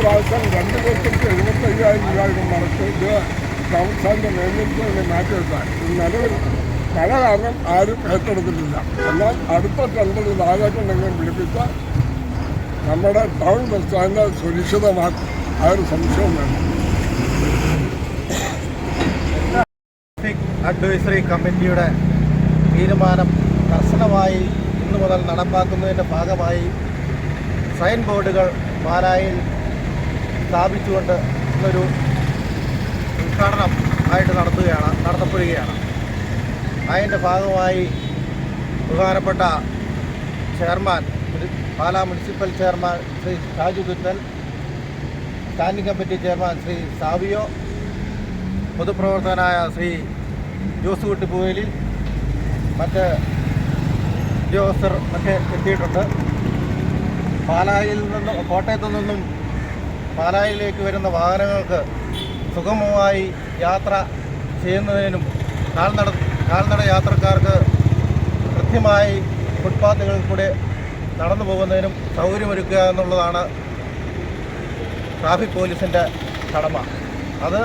പ്രാവശ്യം രണ്ട് ലക്ഷത്തി എഴുപത്തയ്യായിരം രൂപയുടെ മറച്ച് ഇത് സംസ്ഥാനത്തെ മേൽനോട്ടിൽ മാറ്റി വെച്ചാൽ നിലവിൽ മഴ കാരണം ആരും ഏറ്റെടുത്തിട്ടില്ല. എന്നാൽ അടുത്ത ടെൻഡറിൽ നാലായിട്ടുണ്ടെങ്കിലും വിളിപ്പിച്ച നമ്മുടെ ടൗൺ ബസ് സ്റ്റാൻഡ് സുരക്ഷിതമാക്കും. ആ ഒരു സംശയവും വേണം അഡ്വൈസറി കമ്മിറ്റിയുടെ തീരുമാനം കർശനമായി ഇന്നു മുതൽ നടപ്പാക്കുന്നതിന്റെ ഭാഗമായി സൈൻ ബോർഡുകൾ പാലായിൽ സ്ഥാപിച്ചുകൊണ്ട് ഇന്നൊരു ഉദ്ഘാടനം ആയിട്ട് നടത്തുകയാണ് നടത്തപ്പെടുകയാണ്. അതിന്റെ ഭാഗമായി ബഹുമാനപ്പെട്ട chairman Pala municipal chairman Shri Shaju Duthan standing committee chairman Shri Savio പൊതുപ്രവർത്തകനായ Shri Jose Kuttippuveli മറ്റ് ഉദ്യോഗസ്ഥർ ഒക്കെ എത്തിയിട്ടുണ്ട്. പാലായിൽ നിന്നും കോട്ടയത്തു നിന്നും പാലായിലേക്ക് വരുന്ന വാഹനങ്ങൾക്ക് സുഗമമായി യാത്ര ചെയ്യുന്നതിനും കാൽനട കാൽനട യാത്രക്കാർക്ക് കൃത്യമായി ഫുട്പാത്തുകളിൽ കൂടെ നടന്നു പോകുന്നതിനും സൗകര്യമൊരുക്കുക എന്നുള്ളതാണ് ട്രാഫിക് പോലീസിന്റെ കടമ. അത്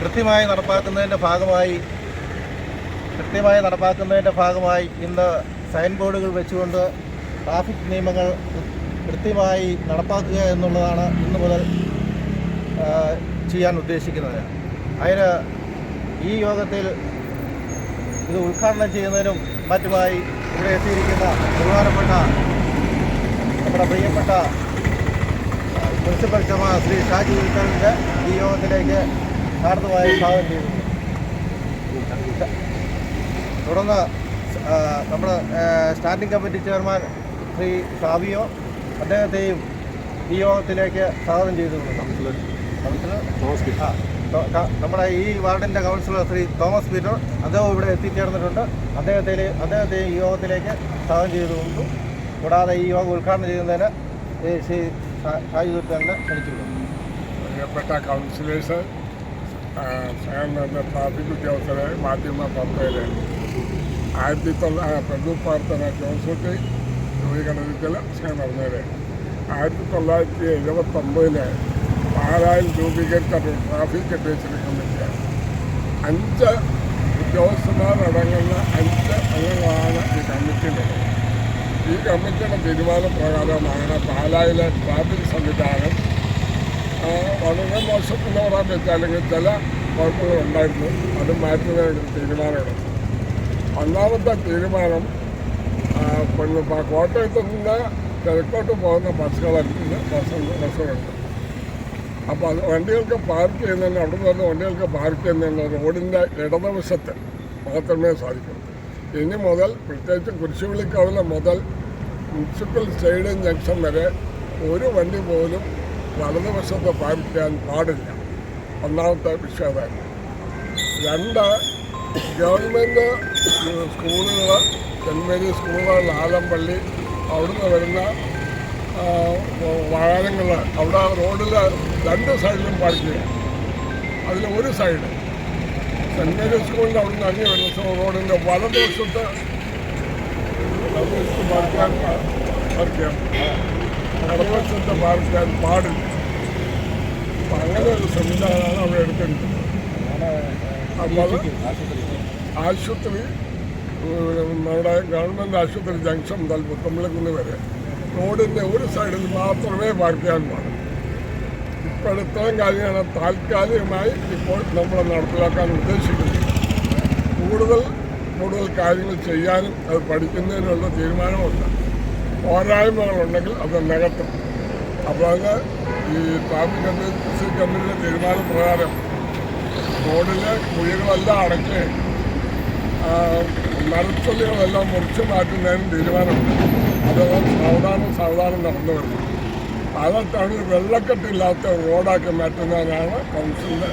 കൃത്യമായി നടപ്പാക്കുന്നതിന്റെ ഭാഗമായി കൃത്യമായി നടപ്പാക്കുന്നതിന്റെ ഭാഗമായി ഇന്ന് സൈൻ ബോർഡുകൾ വെച്ചുകൊണ്ട് ട്രാഫിക് നിയമങ്ങൾ കൃത്യമായി നടപ്പാക്കുക എന്നുള്ളതാണ് ഇന്ന് മുതൽ ചെയ്യാൻ ഉദ്ദേശിക്കുന്നത്. അതിന് ഈ യോഗത്തിൽ ഇത് ഉദ്ഘാടനം ചെയ്യുന്നതിനും മറ്റുമായി ഇവിടെ എത്തിയിരിക്കുന്ന ബഹുമാനപ്പെട്ട നമ്മുടെ പ്രിയപ്പെട്ട പ്രിൻസിപ്പൽ ചെയർമാൻ ശ്രീ ഷാജി ഉൽക്കലിന്റെ ഈ യോഗത്തിലേക്ക് ഹാർദമായി സ്വാഗതം ചെയ്തു തുടർന്ന് നമ്മുടെ standing committee chairman Shri Savio അദ്ദേഹത്തെയും ഈ യോഗത്തിലേക്ക് സ്വാഗതം ചെയ്തു നമ്മുടെ ഈ വാർഡിന്റെ കൗൺസിലർ ശ്രീ തോമസ് പീറ്റർ അദ്ദേഹം ഇവിടെ എത്തിച്ചേർന്നിട്ടുണ്ട്. അദ്ദേഹത്തെ അദ്ദേഹത്തെ ഈ യോഗത്തിലേക്ക് സ്വാഗതം ചെയ്തുകൊണ്ടു കൂടാതെ ഈ യോഗം ഉദ്ഘാടനം ചെയ്യുന്നതിന് ഈ ശ്രീ ഷാജി ക്ഷണിച്ചിട്ടുണ്ട്. പ്രിയപ്പെട്ട കൗൺസിലേഴ്സ് ട്രാഫിക് ഉദ്യോഗസ്ഥരെ മാധ്യമ പ്രവർത്തകരെ ആയിരത്തി തൊള്ളായിരത്തി പ്രഭു പ്രവർത്തന രൂപീകരണത്തിൽ പറഞ്ഞത്. ആയിരത്തി തൊള്ളായിരത്തി എഴുപത്തൊമ്പതിൽ പാലായിൽ രൂപീകരിച്ച ട്രാഫിക് അഡ്വൈസറി കമ്മിറ്റിയാണ് അഞ്ച് ഉദ്യോഗസ്ഥന്മാരടങ്ങുന്ന അഞ്ച് അംഗങ്ങളാണ് ഈ കമ്മിറ്റിയിലുള്ളത് ഈ കമ്മിറ്റിയുടെ തീരുമാനപ്രകാരമാണ് പാലായിലെ ട്രാഫിക് സംവിധാനം വളരെ മോശമെന്ന് പറയാൻ പറ്റില്ല അല്ലെങ്കിൽ ചില കുഴപ്പങ്ങളുണ്ടായിരുന്നു അത് മാറ്റുന്നതിന് തീരുമാനമെടുത്തു. ഒന്നാമത്തെ തീരുമാനം ആ, പിന്നെ പ- കോട്ടയത്ത് നിന്ന് കിഴക്കോട്ട് പോകുന്ന ബസ്സുകളുണ്ട് ബസ് ബസ്സുകളുണ്ട് അപ്പോൾ അത് വണ്ടികൾക്ക് പാർക്ക് ചെയ്യുന്നതിന് അവിടെ നിന്ന് വണ്ടികൾക്ക് പാർക്ക് ചെയ്യുന്നതിന് റോഡിന്റെ ഇടതുവശത്ത് മാത്രമേ സാധിക്കൂ. ഇനി മുതൽ പ്രത്യേകിച്ച് കുരിശുപള്ളിക്കവല മുതൽ മുനിസിപ്പൽ സ്റ്റേഡിയം ജംഗ്ഷൻ വരെ ഒരു വണ്ടി പോലും വലതുവശത്ത് പാർക്ക് ചെയ്യാൻ പാടില്ല. ഒന്നാമത്തെ വിഷയം രണ്ട് ഗവൺമെന്റ് സ്കൂളുകൾ സെന്റ് മേരീസ് സ്കൂളുകൾ ആലമ്പള്ളി അവിടുന്ന് വരുന്ന വാഹനങ്ങൾ അവിടെ റോഡിൽ രണ്ട് സൈഡിലും പാർക്ക് ചെയ്യാം. അതിൽ ഒരു സൈഡ് സെന്റ് മേരീസ് സ്കൂളിന്റെ അവിടുന്ന് ഇറങ്ങി വരുന്ന റോഡിന്റെ വലതുവശത്ത് പാർക്ക് ചെയ്യാൻ പാർക്ക് ചെയ്യാം ഇടതുവശത്ത് പാർക്ക് ചെയ്യാൻ പാടില്ല. അപ്പം അങ്ങനെ ഒരു സംവിധാനമാണ് അവിടെ എടുത്തിരിക്കുന്നത്. അപ്പോൾ ആശുപത്രി നമ്മുടെ ഗവൺമെന്റ് ആശുപത്രി ജംഗ്ഷൻ മുതൽ പുത്തമ്പലക്കുന്ന് വരെ റോഡിന്റെ ഒരു സൈഡിൽ മാത്രമേ പാർക്ക് പാടുള്ളൂ. ഇപ്പോൾ കാര്യമാണ് താൽക്കാലികമായി ഇപ്പോൾ നമ്മൾ നടപ്പിലാക്കാൻ ഉദ്ദേശിക്കുന്നത് കൂടുതൽ കൂടുതൽ കാര്യങ്ങൾ ചെയ്യാനും അത് പഠിക്കുന്നതിനുള്ള തീരുമാനമുണ്ട്. പോരായ്മകളുണ്ടെങ്കിൽ അത് നികത്തും അപ്പോൾ അത് ഈ ട്രാഫിക് അഡ്വൈസറി കമ്മിറ്റിയുടെ തീരുമാനപ്രകാരം റോഡിലെ കുഴികളെല്ലാം അടച്ച് മരച്ചൊല്ലികളെല്ലാം മുറിച്ച് മാറ്റുന്നതിനും തീരുമാനമുണ്ട് അതോ സാവധാനം സാവധാനം നടന്നു വരുന്നു അതൊക്കെയാണ് വെള്ളക്കെട്ടില്ലാത്ത റോഡാക്കി മാറ്റുന്നതിനാണ് കൗൺസിലിന്റെ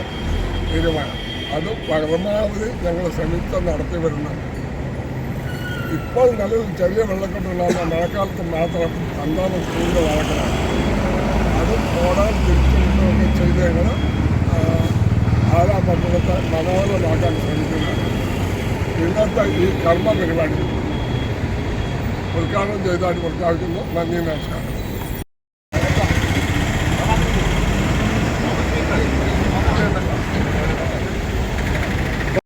തീരുമാനം. അത് പരമാവധി ഞങ്ങൾ ശ്രമിച്ച് നടത്തി വരുന്നുണ്ട് ഇപ്പോൾ നിലവിൽ ചെറിയ വെള്ളക്കെട്ടുണ്ടാകുന്ന മഴക്കാലത്ത് മാത്രം അന്താമ സ്കൂളിന്റെ വഴക്കാണ് അത് ഓടാൻ തിരിച്ചുവിട്ടുമൊക്കെ ചെയ്ത് ഞങ്ങൾ ആരാ പട്ടണത്തെ മനോഹരമാക്കാൻ ശ്രമിക്കുന്നതാണ് ഇന്നത്തെ ഈ കർമ്മ പരിപാടി ഉദ്ഘാടനം ചെയ്താൽ പ്രഖ്യാപിക്കുന്നു നന്ദി നമസ്കാരം.